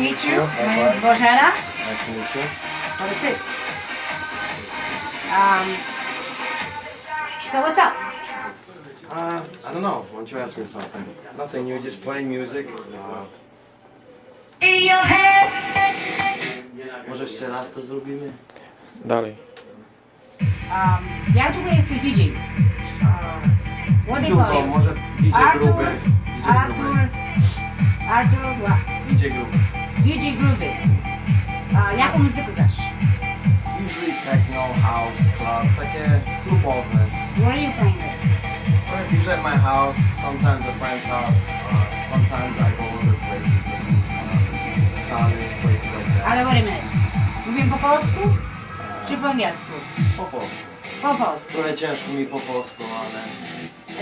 meet you. My name is Bożena. Nice to meet you. What is it? Um, so what's up? Uh, I don't know. Why don't you ask me something? Nothing. You just play music. Uh, In your head. może jeszcze raz to zrobimy? Dalej. Um, jak długo jesteś DJ? Uh, what do you call Długo, it? może DJ Artur, grupy. DJ Artur, grupy. Artur, what? DJ grupy. DJ grupy. Uh, jaką muzykę grasz? Usually techno, house, club, takie klubowe. Where are you playing this? But Usually at my house, sometimes a friend's house. Uh, sometimes I go other places, maybe uh, places like that. Ale wait a minute. Mówię po polsku? Czy po angielsku? Po polsku. Po polsku. Trochę ciężko mi po polsku, ale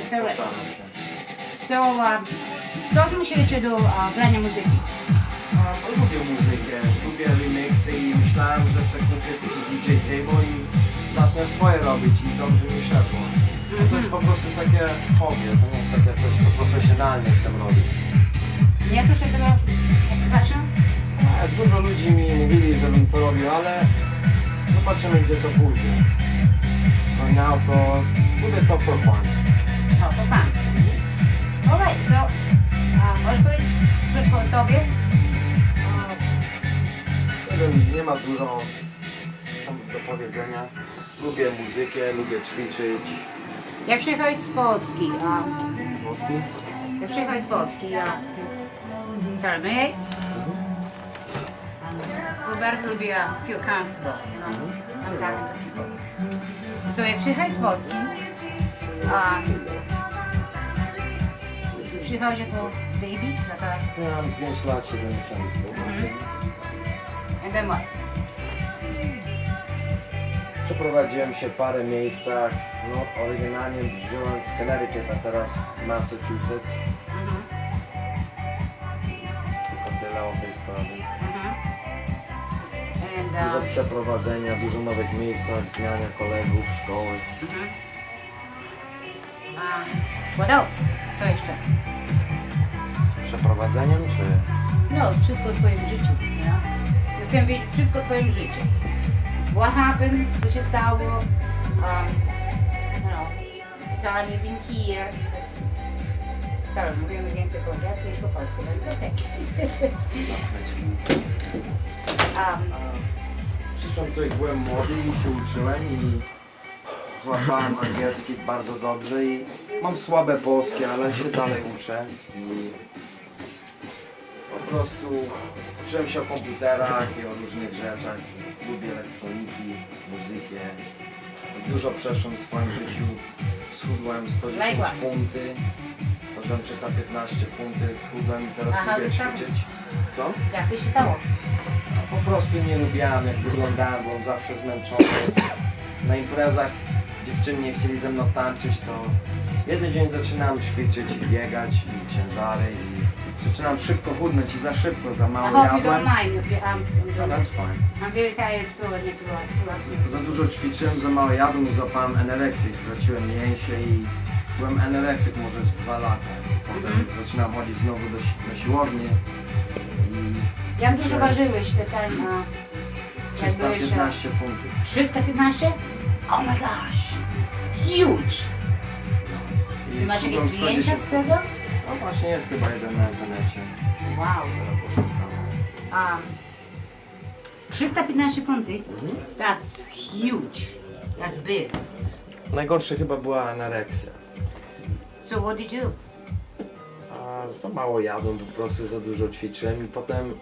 It's alright. postaram się. So, uh, co zmusiło Cię do uh, grania muzyki? Lubię muzykę, lubię remixy i myślałem, że kupię taki DJ table i zacznę swoje robić i dobrze mi szedło. No to jest po prostu takie hobby, to nie jest takie coś, co profesjonalnie chcę robić. Nie słyszę tego professional? E, Dużo ludzi mi mówili, żebym to robił, ale zobaczymy gdzie to pójdzie. No now to lubię to for fun. O, to pan. Alright, so, uh, możesz powiedzieć krótko o sobie? Nie wiem, nie ma dużo do powiedzenia. Lubię muzykę, lubię ćwiczyć. Jak przyjechałeś z Polski? A, Włoski? jak przyjechałeś z Polski? A, sorry, may I? Bo bardzo lubię feel comfortable, you know, I'm talking to people. So, jak przyjechałeś z Polski, a, przyjechałeś jako baby, taka, Miałem 5 lat, 7 miesięcy. What? Przeprowadziłem się parę miejscach. No, oryginalnie żyłem w Connecticut, a teraz w Massachusetts. Mhm, Tylko tyle o tej sprawie. mhm. And, Dużo przeprowadzenia, dużo nowych miejscach, zmiania kolegów, szkoły. mhm. What else? Co jeszcze? Z przeprowadzeniem czy... No, wszystko w twoim życiu, nie? Chcę wiedzieć wszystko w twoim życiu. What happened? Co się stało? Um, you know, the time you've been here. Sorry, mówimy więcej po angielsku niż po polsku, but it's okay. um, Przyszłem tutaj, byłem młody i się uczyłem i złapałem angielski bardzo dobrze i mam słabe polskie, ale się dalej uczę i po prostu uczyłem się o komputerach i o różnych rzeczach. Lubię elektroniki, muzykę. Dużo przeszłem w swoim życiu. Schudłem 110 Like what? funty. Ważyłem 315 funty, schudłem i teraz Aha, lubię ćwiczyć. Co? jak to się stało? Po prostu nie lubiłem jak wyglądałem, byłem zawsze zmęczony. Na imprezach dziewczyny nie chcieli ze mną tańczyć, to jeden dzień zaczynałem ćwiczyć i biegać i ciężary i zaczynam szybko chudnąć i za szybko, za I mało hope you jadłem. don't mind if you, No, that's fine. I'm very tired, so I need to to listen. Za dużo ćwiczyłem, za mało jadłem i złapałem anoreksję i straciłem mięsie i byłem anoreksyk może z dwa lata. Potem Mhm. zaczynałem chodzić znowu do, si- na siłownię i Jak dużo ważyłeś te ten, jak byłeś... uh, 315 funtów. 315? Oh my gosh! Huge! I Masz schudłem jakieś zdjęcia 110 z tego? No właśnie jest chyba jeden na internecie. Wow! Zaraz poszukam. Um, 315 funty? That's huge! That's big. Najgorsze chyba była anoreksja. So what did you do? A za mało jadłem, po prostu za dużo ćwiczyłem i potem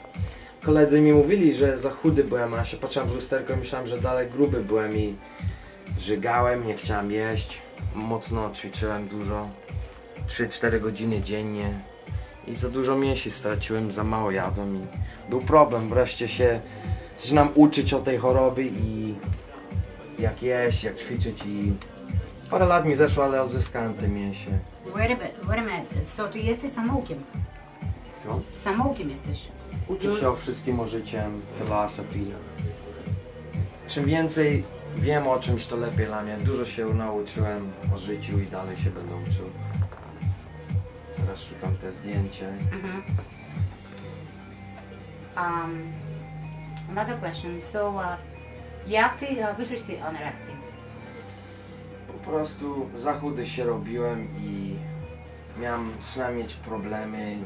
koledzy mi mówili, że za chudy byłem, a ja się patrzyłem w lusterko i myślałem, że dalej gruby byłem i żygałem, nie chciałem jeść. Mocno ćwiczyłem dużo, 3-4 godziny dziennie i za dużo mięsi straciłem, za mało jadłem i był problem. Wreszcie się zaczynam uczyć o tej chorobie i jak jeść, jak ćwiczyć i parę lat mi zeszło, ale odzyskałem te mięsie. Wait a wait a minute. So ty jesteś samoukiem? Co? Samoukiem jesteś. Uczę się o wszystkim o życiem, filozofii. Czym więcej wiem o czymś, to lepiej dla mnie. Dużo się nauczyłem o życiu i dalej się będę uczył. Teraz szukam te zdjęcie. Mhm. Um, another question. So, uh, jak ty uh, wyszłeś z tej anoreksji? Po prostu za chudy się robiłem i miałem, zaczynałem mieć problemy.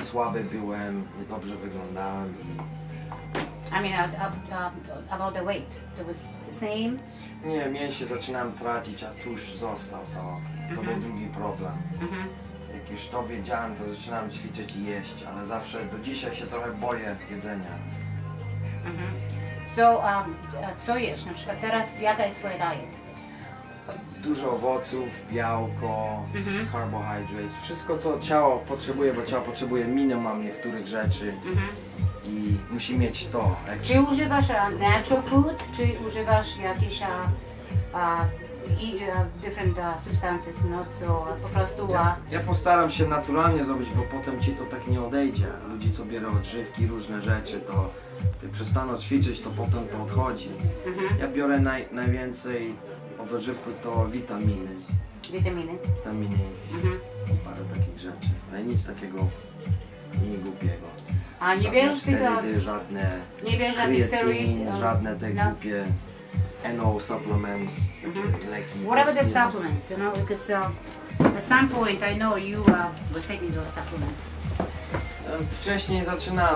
I słaby byłem, niedobrze wyglądałem i I mean, uh, uh, uh, about the weight. It was the same? nie, mięśnie zaczynałem tracić, a tłuszcz został. To, to był drugi problem. Mhm. Jak już to wiedziałem, to zaczynałem ćwiczyć i jeść, ale zawsze do dzisiaj się trochę boję jedzenia. Mhm. So, um, co jesz? Na przykład teraz, jaka jest twoja diet? Dużo owoców, białko, Mhm. carbohydrates, wszystko co ciało potrzebuje, bo ciało potrzebuje minimum niektórych rzeczy Mhm. i musi mieć to. Jak Czy używasz natural food, czy używasz jakieś uh, uh, i, uh, different uh, substances, no, co uh, po prostu... Ja, ja postaram się naturalnie zrobić, bo potem ci to tak nie odejdzie. Ludzi co biorą odżywki, różne rzeczy, to jak przestaną ćwiczyć, to potem to odchodzi. mhm. Ja biorę naj, najwięcej od odżywku to witaminy. Witaminy. Witaminy Mhm. parę takich rzeczy, ale nic takiego nie głupiego. A nie żadne bierzesz sterydy, żadne Nie żadnych kreatin, steroid? um, żadne te no. głupie NO supplements, Mhm. leki. What about the supplements? You know, because uh, at some point I know you uh, was taking those supplements. Em, Wcześniej zaczynałem